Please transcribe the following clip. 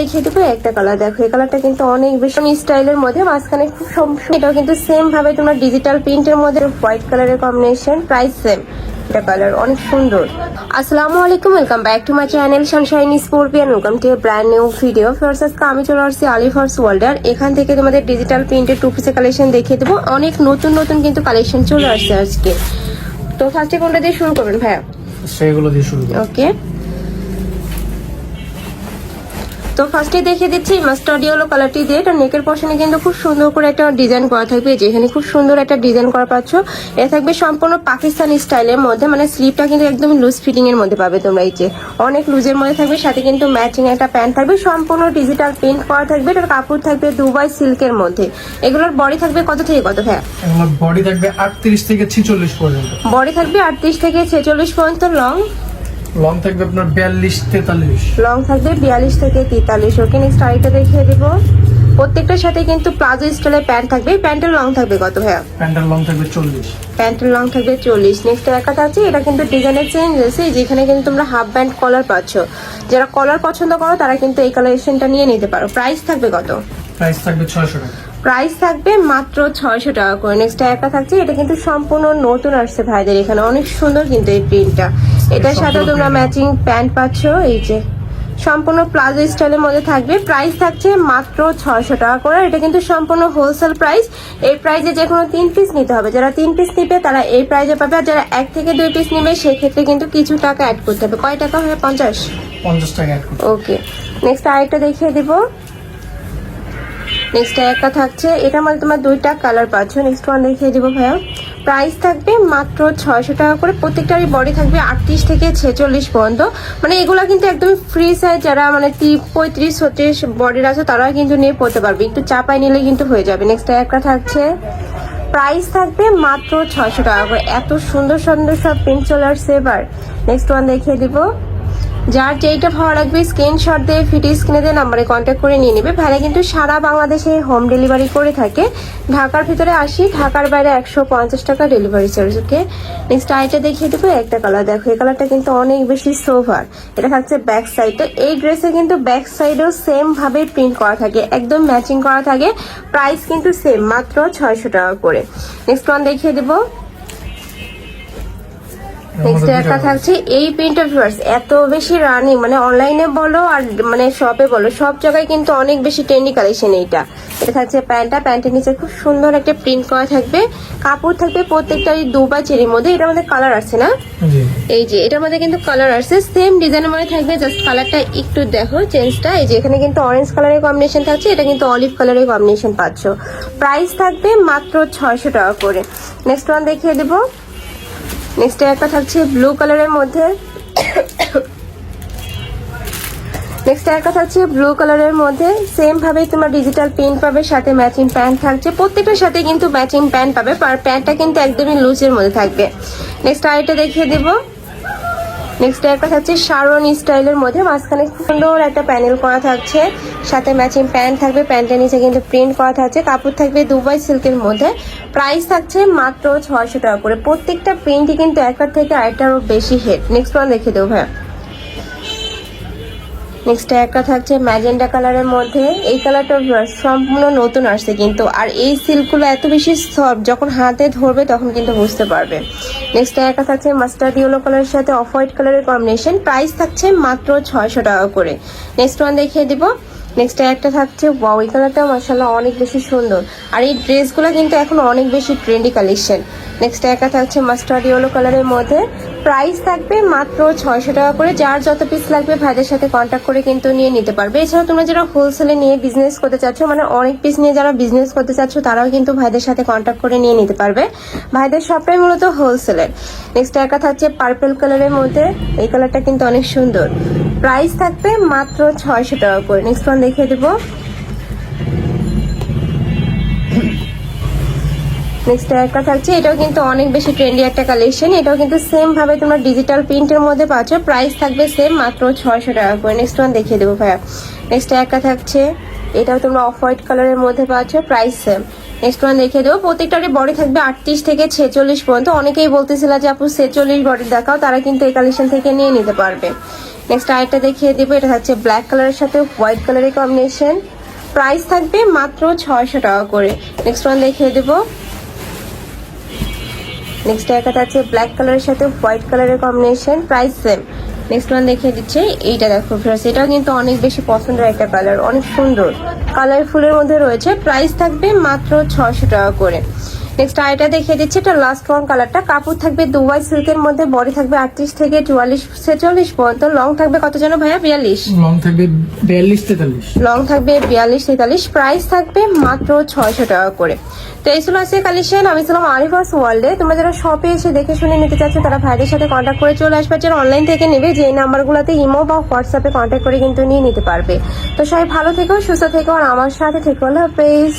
দেখিয়ে দেবো একটা কালার দেখো। এই কালারটা কিন্তু অনেক বেশি স্টাইলের মধ্যে মাঝখানে খুব এটাও কিন্তু সেম ভাবে তোমরা ডিজিটাল প্রিন্টের মধ্যে হোয়াইট কালারের কম্বিনেশন প্রাইস সেম এটা কালার অনেক সুন্দর। আসসালামু আলাইকুম welcome back to my channel sunshine scorpion welcome to brand new video first আজকে আমি চলে আসছি আলিফার্স ওয়ার্ল্ডার এখান থেকে তোমাদের ডিজিটাল প্রিন্টের টু পিসের কালেকশন দেখিয়ে দেবো। অনেক নতুন নতুন কিন্তু কালেকশন চলে আসছে আজকে। তো ফার্স্টে কোনটা দিয়ে শুরু করবেন ভাইয়া? সেগুলো দিয়ে শুরু ওকে তো ফার্স্টে দেখিয়ে দিচ্ছি মাস্টার্ড ইয়েলো কালারটি দিয়ে। এটা নেকের পশনে কিন্তু খুব সুন্দর করে একটা ডিজাইন করা থাকবে। যেখানে খুব সুন্দর একটা ডিজাইন করা পাচ্ছ। এটা থাকবে সম্পূর্ণ পাকিস্তানি স্টাইলের মধ্যে। মানে স্লিপটা কিন্তু একদম লুজ ফিটিং এর মধ্যে পাবে তোমরা এই যে। অনেক লুজের মধ্যে থাকবে। সাথে কিন্তু ম্যাচিং একটা প্যান্ট থাকবে। সম্পূর্ণ ডিজিটাল প্রিন্ট করা থাকবে। এটার কাপড় থাকবে দুবাই সিল্কের মধ্যে। এগুলোর বডি থাকবে কত থেকে কত হ্যাঁ? বডি থাকবে আটত্রিশ থেকে ছিচল্লিশ পর্যন্ত। বডি থাকবে আটত্রিশ থেকে ছেচল্লিশ পর্যন্ত লং লং থাকবে আপনার বিয়াল্লিশ তেতাল্লিশ। লং থাকবে বিয়াল্লিশ থেকে তেতাল্লিশ। ওকে নেক্সট আরেকটা দেখিয়ে দিব। প্রত্যেকটার সাথে কিন্তু প্লাজো স্টাইলের প্যান্ট থাকবে। প্যান্টের লং থাকবে কত ভাইয়া? প্যান্টের লং থাকবে চল্লিশ। প্যান্টের লং থাকবে চল্লিশ। নেক্সট একটা আছে এটা কিন্তু ডিজাইনের চেঞ্জ আছে যেখানে কিন্তু তোমরা হাফ ব্যান্ড কলার পাচ্ছ। যারা কলার পছন্দ করো তারা কিন্তু এই কালেকশনটা নিয়ে নিতে পারো। প্রাইস থাকবে কত? প্রাইস থাকবে ছয়শো টাকা। প্রাইস থাকবে মাত্র ছয়শো টাকা করে। নেক্সট একটা থাকছে এটা কিন্তু সম্পূর্ণ নতুন আসছে ভাইদের এখানে। অনেক সুন্দর কিন্তু এই প্রিন্টটা এটার সাথে তোমরা ম্যাচিং প্যান্ট পাচ্ছ এই যে। সম্পূর্ণ প্লাজো স্টাইলের মধ্যে থাকবে। প্রাইস থাকছে মাত্র ছয়শো টাকা করে। এটা কিন্তু সম্পূর্ণ হোলসেল প্রাইস এই প্রাইসে যে কোনো তিন পিস নিতে হবে। যারা তিন পিস নিবে তারা এই প্রাইসে পাবে। আর যারা এক থেকে দুই পিস নিবে সেক্ষেত্রে কিন্তু কিছু টাকা অ্যাড করতে হবে। কয় টাকা হয়? পঞ্চাশ? পঞ্চাশ টাকা অ্যাড করতে ওকে নেক্সট আরেকটা দেখিয়ে দিব। নেক্সট একটা থাকছে। এটা মানে তোমার দুইটা কালার পাচ্ছ। নেক্সট ওয়ান দেখিয়ে দিব ভাইয়া। প্রাইস থাকবে মাত্র ছয়শো টাকা করে। প্রত্যেকটারই বডি থাকবে আটত্রিশ থেকে ছেচল্লিশ পর্যন্ত। মানে এগুলা কিন্তু একদম ফ্রি সাইজ যারা মানে পঁয়ত্রিশ, ছত্রিশ বডির আছে তারা কিন্তু নিয়ে পড়তে পারবে। একটু চাপাই নিলে কিন্তু হয়ে যাবে। নেক্সট একটা থাকছে। প্রাইস থাকবে মাত্র ছয়শো টাকা করে। এত সুন্দর সুন্দর সব প্রিন্ট চলে আসছে এবার নেক্সট ওয়ান দেখিয়ে দিব। যার যেইটা ভালো লাগবে স্ক্রিনশট দিয়ে ফিটি স্ক্রিনে দিয়ে নাম্বারে কন্ট্যাক্ট করে নিয়ে নেবে। ভাইরা কিন্তু সারা বাংলাদেশে হোম ডেলিভারি করে থাকে। ঢাকার ভিতরে আসি, ঢাকার বাইরে একশো পঞ্চাশ টাকা ডেলিভারি চার্জ ওকে নেক্সট আইটা দেখিয়ে দেবো, একটা কালার দেখো। এই কালারটা কিন্তু অনেক বেশি সোভার এটা থাকছে ব্যাক সাইডে এই ড্রেসে কিন্তু ব্যাক সাইডেও সেম ভাবে প্রিন্ট করা থাকে, একদম ম্যাচিং করা থাকে। প্রাইস কিন্তু সেম মাত্র ছয়শো টাকা করে। নেক্সট ওয়ান দেখিয়ে দেবো। নেক্সট একটা থাকছে এই প্রিন্টার ভিউয়ার্স এত বেশি রানিং মানে অনলাইনে বলো আর মানে শপে বলো সব জায়গায় কিন্তু অনেক বেশি ট্রেন্ডি কালেকশন এইটা। এটা থাকছে প্যান্টটা প্যান্টের নিচে খুব সুন্দর একটা প্রিন্ট করা থাকবে। কাপড় থাকবে প্রত্যেকটারই দু বা চেরির মধ্যে এটার মধ্যে কালার আছে না? এই যে এটার মধ্যে কিন্তু কালার আসছে। সেম ডিজাইনের মধ্যে থাকবে জাস্ট কালারটা একটু দেখো চেঞ্জটা এই যে এখানে কিন্তু অরেঞ্জ কালারের কম্বিনেশন থাকছে এটা কিন্তু অলিভ কালারের কম্বিনেশন পাচ্ছ। প্রাইস থাকবে মাত্র ছয়শো টাকা করে। নেক্সট ওয়ান দেখিয়ে দেবো। নেক্সট একটা থাকছে ব্লু কালারের মধ্যে। নেক্সট একটা থাকছে ব্লু কালারের মধ্যে। সেম ভাবে তোমার ডিজিটাল প্রিন্ট পাবে, সাথে ম্যাচিং প্যান্ট থাকছে। প্রত্যেকটার সাথে কিন্তু ম্যাচিং প্যান্ট পাবে, আর প্যান্টটা কিন্তু একদমই লুজের মধ্যে থাকবে। নেক্সট আরেকটা দেখিয়ে দেবো। নেক্সট একটা থাকছে শারন স্টাইলের মধ্যে। মাঝখানে সুন্দর একটা প্যানেল করা থাকছে। সাথে ম্যাচিং প্যান্ট থাকবে প্যান্টের নিচে কিন্তু প্রিন্ট করা থাকছে। কাপড় থাকবে দুবাই সিল্কের মধ্যে। প্রাইস থাকছে মাত্র ছয়শো টাকা করে। প্রত্যেকটা প্রিন্টই কিন্তু একটার থেকে আরেকটারও বেশি হেড নেক্সট ওয়ান দেখে দেবো ভাইয়া। নেক্সট একটা থাকছে ম্যাজেন্ডা কালারের মধ্যে। এই কালারটা সম্পূর্ণ নতুন আসছে কিন্তু। আর এই সিল্কগুলো এত বেশি সফট যখন হাতে ধরবে তখন কিন্তু বুঝতে পারবে। নেক্সট একটা থাকছে মাস্টার্ড ইয়েলো কালারের সাথে অফ হোয়াইট কালারের কম্বিনেশন প্রাইস থাকছে মাত্র ছয়শো টাকা করে। নেক্সট ওয়ান দেখিয়ে দিব। নেক্সট একটা থাকছে ওয়াও এই কালারটা মাসাল্লাহ অনেক বেশি সুন্দর। আর এই ড্রেসগুলো কিন্তু এখন অনেক বেশি ট্রেন্ডি কালেকশন নেক্সট একটা থাকছে মাস্টার্ড ইয়েলো কালারের মধ্যে। প্রাইস থাকবে মাত্র ছয়শো টাকা করে। যার যত পিস লাগবে ভাইদের সাথে কন্ট্যাক্ট করে কিন্তু নিয়ে নিতে পারবে। এছাড়া তোমরা যারা হোলসেলে নিয়ে বিজনেস করতে চাচ্ছ মানে অনেক পিস নিয়ে যারা বিজনেস করতে চাচ্ছ, তারাও কিন্তু ভাইদের সাথে কন্ট্যাক্ট করে নিয়ে নিতে পারবে। ভাইদের সবটাই মূলত হোলসেলের নেক্সট একটা থাকছে পার্পল কালারের মধ্যে। এই কালারটা কিন্তু অনেক সুন্দর। প্রাইস থাকবে মাত্র ছয়শো টাকা করে। নেক্সট ওয়ান দেখিয়ে দেবো। নেক্সট একটা থাকছে, এটাও কিন্তু অনেক বেশি ট্রেন্ডি একটা কালেকশন এটাও কিন্তু সেম ভাবে তোমরা ডিজিটাল প্রিন্টের মধ্যে পাচ্ছ। প্রাইস থাকবে সেম মাত্র ছয়শো টাকা করে। নেক্সট ওয়ান দেখিয়ে দেবো ভাইয়া। নেক্সট একটা থাকছে, এটাও তোমরা অফ হোয়াইট কালারের মধ্যে পাচ্ছ প্রাইস সেম নেক্সট ওয়ান দেখিয়ে দেবো, প্রত্যেকটারই বডি থাকবে আটত্রিশ থেকে ছেচল্লিশ পর্যন্ত। অনেকেই বলতেছিল যে, আপু, ছেচল্লিশ বডি দেখাও, তারা কিন্তু এই কালেকশন থেকে নিয়ে নিতে পারবে। নেক্সট আরেকটা দেখিয়ে দেবো, এটা হচ্ছে ব্ল্যাক কালারের সাথে হোয়াইট কালারের কম্বিনেশন প্রাইস থাকবে মাত্র ছয়শো টাকা করে। নেক্সট ওয়ান দেখিয়ে দেবো নেক্সট একটা আছে ব্ল্যাক কালারের সাথে হোয়াইট কালারের combination price same next one দেখিয়ে দিচ্ছে, এইটা দেখো ফ্রেন্ডস এটাও কিন্তু অনেক বেশি পছন্দের একটা কালার অনেক সুন্দর। কালারফুলের মধ্যে রয়েছে প্রাইস থাকবে মাত্র ছশো টাকা করে। নেক্সট আইটা দেখিয়ে দিচ্ছে এটা লাস্ট ওয়ান কালারটা কাপড় থাকবে দুবাই সিল্কের মধ্যে বডি থাকবে আটত্রিশ থেকে চুয়াল্লিশ ছেচল্লিশ পর্যন্ত। লং থাকবে কত যেন ভাইয়া? বিয়াল্লিশ। লং থাকবে বিয়াল্লিশ তেতাল্লিশ। লং থাকবে বিয়াল্লিশ তেতাল্লিশ। প্রাইস থাকবে মাত্র ছয়শো টাকা করে। তো এই ছিল আজকে কালেকশন আমি ছিলাম আরিফাস ওয়ার্ল্ডে তোমরা যারা শপে এসে দেখে শুনে নিতে চাচ্ছ তারা ভাইদের সাথে কন্ট্যাক্ট করে চলে আসবে। যারা অনলাইন থেকে নেবে যে নাম্বারগুলোতে ইমো বা হোয়াটসঅ্যাপে কন্ট্যাক্ট করে কিন্তু নিয়ে নিতে পারবে। তো সবাই ভালো থেকো সুস্থ থেকো আর আমার সাথে থেকো। আল্লাহ হাফেজ।